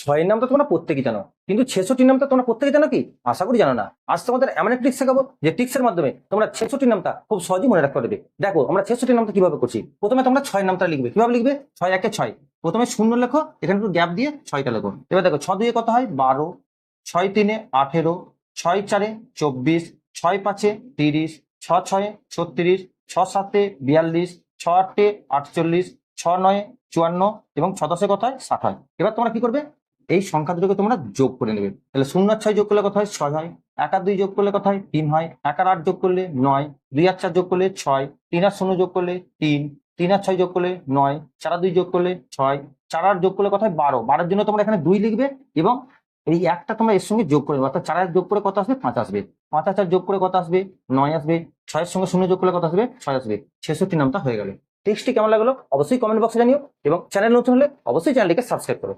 ছয়ের নাম তো তোমরা প্রত্যেকেই জানো। কিন্তু ছেষট্টির নামটা তোমরা প্রত্যেকে জানো কি? আশা করি জানো না। আজ তোমাদের এমন একটা ট্রিক্স শেখাবো যে ট্রিক্সের মাধ্যমে তোমরা ছেষট্টির নামটা খুব সহজেই মনে রাখতে পারবে। দেখো, আমরা ছেষট্টির নামটা কীভাবে করছি? প্রথমে তোমরা ছয় নামটা লিখবে। কীভাবে লিখবে? ছয় একে ছয়। প্রথমে শূন্য লেখো, এখানে একটু গ্যাপ দিয়ে ছয়টা লেখো। এবার দেখো ছ দুয়ে কত হয়? বারো। ছয় তিনে আঠেরো। ছয় চারে চব্বিশ। ছয় পাঁচে তিরিশ। ছ ছয়ে ছত্রিশ। ছ সাতে বিয়াল্লিশ। ছ আটে আটচল্লিশ। ছ নয়ে চুয়ান্ন। এবং ছ দশে হয়? ষাট হয়। এবার তোমরা কি করবে? এই সংখ্যা দুটোকে তোমরা যোগ করে নেবে। তাহলে শূন্য আর ছয় যোগ করলে কত হয়? ছয় হয়। এক আর দুই যোগ করলে কত হয়? তিন হয়। এক আর আট যোগ করলে নয়। দুই আর চার যোগ করলে ছয়। তিন আর শূন্য যোগ করলে তিন। তিন আর ছয় যোগ করলে নয়। চার আর দুই যোগ করলে ছয়। চার আর যোগ করলে কত হয়? বারো। বারোর জন্য তোমরা এখানে দুই লিখবে এবং এই একটা তোমরা এর সঙ্গে যোগ করে অর্থাৎ চার যোগ করে কত আসবে? পাঁচ আসবে। পাঁচ আর চার যোগ করে কত আসবে? নয় আসবে। ছয়ের সঙ্গে শূন্য যোগ করলে কত আসবে? ছয় আসবে। ছেষট্টি নামটা হয়ে গেল। টেক্সটটি কেমন লাগল? অবশ্যই কমেন্ট বক্সে জানিও এবং চ্যানেল নতুন হলে অবশ্যই চ্যানেলটিকে সাবস্ক্রাইব করো।